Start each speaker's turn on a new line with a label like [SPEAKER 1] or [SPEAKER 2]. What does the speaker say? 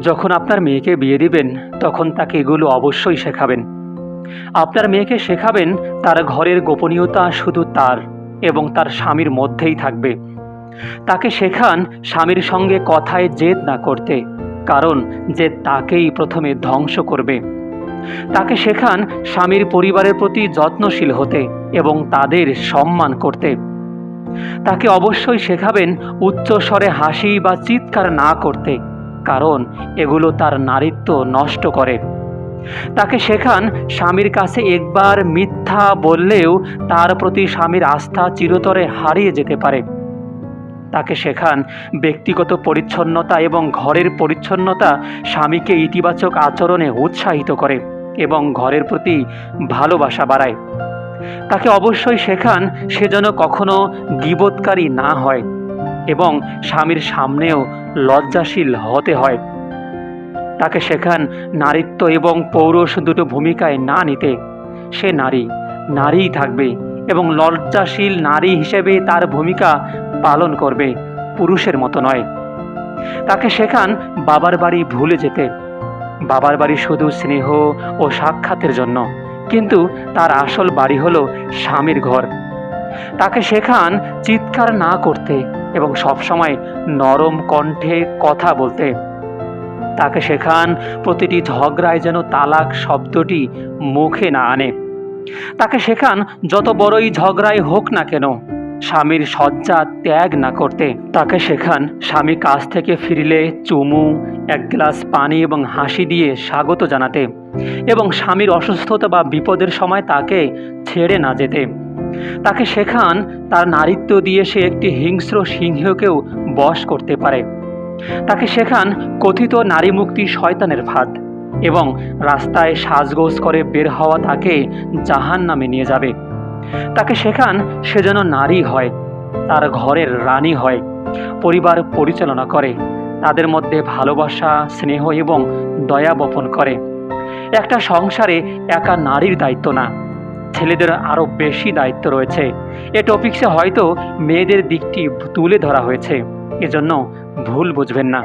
[SPEAKER 1] যখন আপনার মেয়েকে বিয়ে দিবেন, তখন তাকে এগুলো অবশ্যই শেখাবেন। আপনার মেয়েকে শেখাবেন, তার ঘরের গোপনীয়তা শুধু তার এবং তার স্বামীর মধ্যেই থাকবে। তাকে শেখান স্বামীর সঙ্গে কথায় জেদ না করতে, কারণ যে তাকেই প্রথমে ধ্বংস করবে। তাকে শেখান স্বামীর পরিবারের প্রতি যত্নশীল হতে এবং তাদের সম্মান করতে। তাকে অবশ্যই শেখাবেন উচ্চ স্বরে হাসি বা চিৎকার না করতে। কারণ এগুলো তার নারীত্ব নষ্ট করে। তাকে শেখান স্বামীর কাছে একবার মিথ্যা বললেও তার প্রতি স্বামীর আস্থা চিরতরে হারিয়ে যেতে পারে। তাকে শেখান ব্যক্তিগত পরিচ্ছন্নতা এবং ঘরের পরিচ্ছন্নতা স্বামীকে ইতিবাচক আচরণে উৎসাহিত করে এবং ঘরের প্রতি ভালোবাসা বাড়ায়। তাকে অবশ্যই শেখান সে যেন কখনো গিবোধকারী না হয়। এবং স্বামীর সামনেও লজ্জাশীল হতে হয়। তাকে শেখান নারীত্ব এবং পৌরুষ দুটো ভূমিকায় না নিতে, সে নারী, নারীই থাকবে এবং লজ্জাশীল নারী হিসেবে তার ভূমিকা পালন করবে, পুরুষের মতো নয়। তাকে শেখান বাবার বাড়ি ভুলে যেতে, বাবার বাড়ি শুধু স্নেহ ও সাক্ষাতের জন্য, কিন্তু তার আসল বাড়ি হলো স্বামীর ঘর। তাকে শেখান চিৎকার না করতে এবং সবসময় নরম কণ্ঠে কথা বলতে। তাকে শেখান, প্রতিটি ঝগড়ায় যেন তালাক শব্দটি মুখে না আনে। তাকে শেখান, যত বড়ই ঝগড়াই হোক না কেন, স্বামীর শয্যা ত্যাগ না করতে। তাকে শেখান, স্বামী কাজ থেকে ফিরলে চুমু, এক গ্লাস পানি এবং হাসি দিয়ে স্বাগত জানাতে এবং স্বামীর অসুস্থতা বা বিপদের সময় তাকে ছেড়ে না যেতে। তাকে শেখান তার নারীত্ব দিয়ে সে একটি হিংস্র সিংহকেও বশ করতে পারে। তাকে শেখান কথিত নারী মুক্তি শয়তানের ফাঁদ এবং রাস্তায় সাজগোজ করে বের হওয়া তাকে জাহান নামে নিয়ে যাবে। তাকে শেখান সে যেন নারী হয়, তার ঘরের রানী হয়, পরিবার পরিচালনা করে, তাদের মধ্যে ভালোবাসা, স্নেহ এবং দয়া বপন করে। একটা সংসারে একা নারীর দায়িত্ব না। ছেলেদের আরও বেশি দায়িত্ব রয়েছে। এ টপিক্সে হয়তো মেয়েদের দিকটি তুলে ধরা হয়েছে। এজন্য ভুল বুঝবেন না।